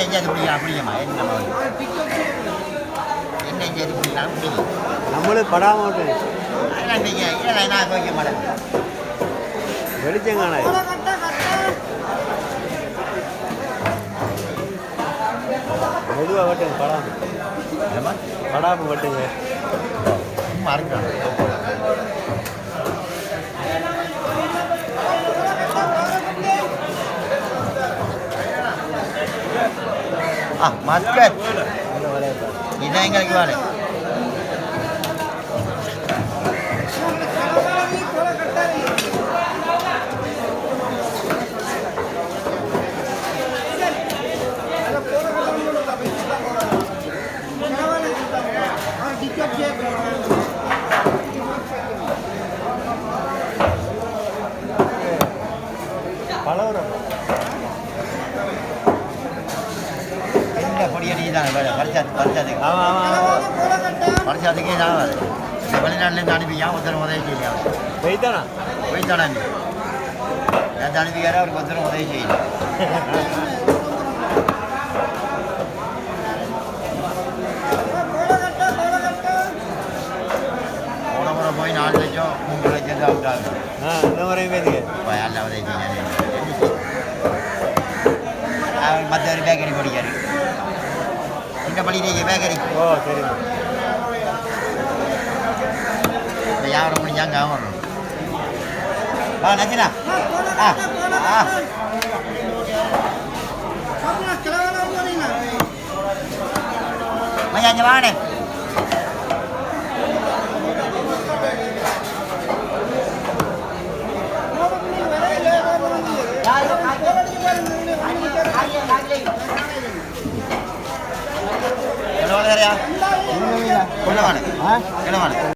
என்ன எங்கேயாவது பிடிக்கலாம் பிடிக்குமா என்ன என்ன எங்கேயாவது பிடிக்கலாம் பிடிக்கும் நம்மளும் படாம விட்டு. அதெல்லாம் நீங்கள் இல்லை நான் வைக்க மாட்டேன் வெளிச்சம் காணாது. மெதுவாக வெட்டுங்க படாம. படாம வெட்டுங்க. சும்மா இருக்கிறான் ஆ மஸ்கட் இதான் எங்களுக்கு வேலை பழகுறோம் பொடியடி தான் வேலை பரிசாத்து பரிசாத்துக்கு ஆமாம் ஆமாம் பரிசாத்துக்கே தான் இந்த வெளிநாட்டிலேருந்து அனுப்பியா ஒருத்தர் உதவி செய்யலாம் போய்த்தானா? போய் தானே நான் அனுப்பிக்கார அவருக்கு ஒருத்தர் உதவி செய்யலாம் போன முறை போய் நாலு லட்சம் மூன்று லட்சம் தான் விட்டாங்க ஆ இந்த முறையும் பேசுங்க இப்போ யாரில் உதவி செய்யாரு அவர் மற்ற ஒரு பேக்கரி படிக்காரு. பள்ளியிலேயே பேக்கரி ஓ சரி. இப்போ வியாபாரம் முடிஞ்சாங்க வரணும் வா நச்சினா. ஆ. ஆ. எவ்வளோ வேறையா இல்லை கொள்ளவானே ஆ கொள்ளவானே